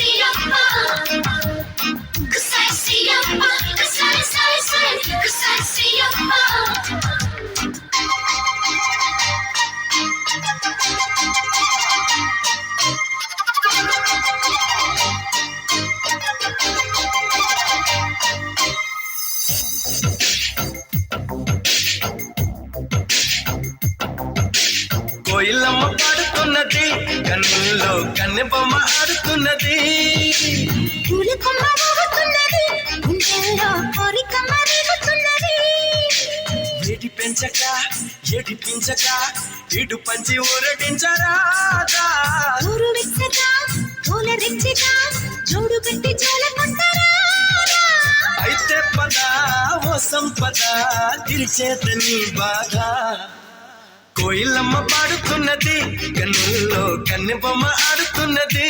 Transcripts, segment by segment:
see your కన్నుల్లో కన్నె బొమ్మ ఆడుతున్నది. పూల కొమ్మ ఊగుతున్నది. గుండెల్లో కోరిక మరుగుతున్నది వేడి పెంచక ఇటు పంచి ఊరటించరాదా ఊరు వెచ్చగా పూల రెచ్చగా జోడు పెట్టి అయితే పద ఓ సంపద తిరిచేతని బాగా కోయిలమ్మ పాడుతున్నది కన్నుల్లో కన్నె బొమ్మ ఆడుతున్నది.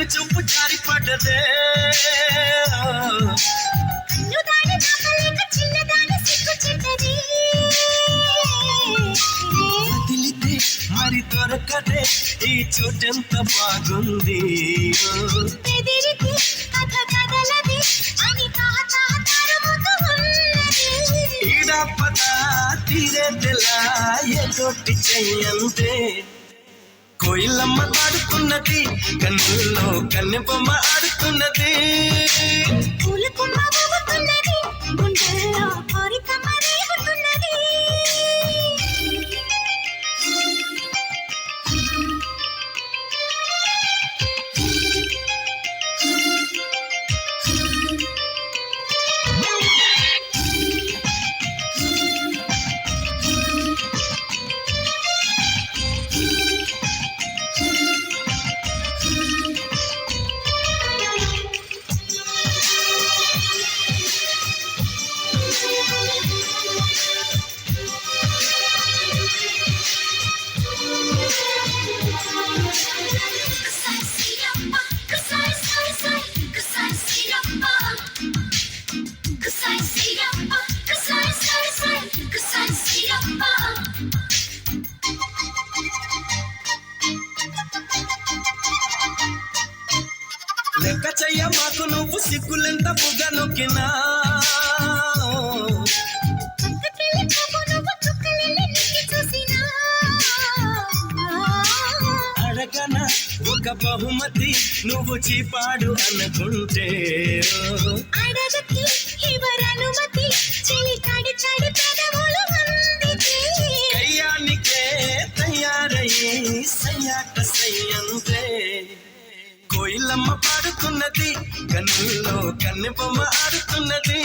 కన్ను చూపు సిగ్గు చెడ్డది. వదిలితే మరి దొరకదే. ఈ చోటెంత బాగుంది. ఈడ పద తీరేదెలా ఏదోటి చెయ్యంతే కోయిలమ్మ పాడుతున్నది కన్నుల్లో కన్నె బొమ్మ ఆడుతున్నది. లెక్క మాకు నువ్వు సిగ్గులెంత బుగ్గ నొక్కినా? అడగన ఒక బహుమతి నువ్వు చీపాడు అనుకుంటే. అడగకి ఎవరనుమతి చెలి కాడి చాడి పెదవులు ఆడుతున్నది. కన్నుల్లో కన్నె బొమ్మ ఆడుతున్నది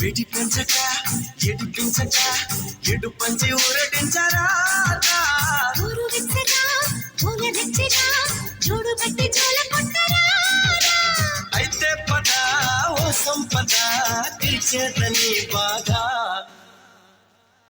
విడి పెంచక ఎడు పెంచక ఎడు పంచి ఊరటించరా అయితే పద ఓ సంపద తీర్చేదని బా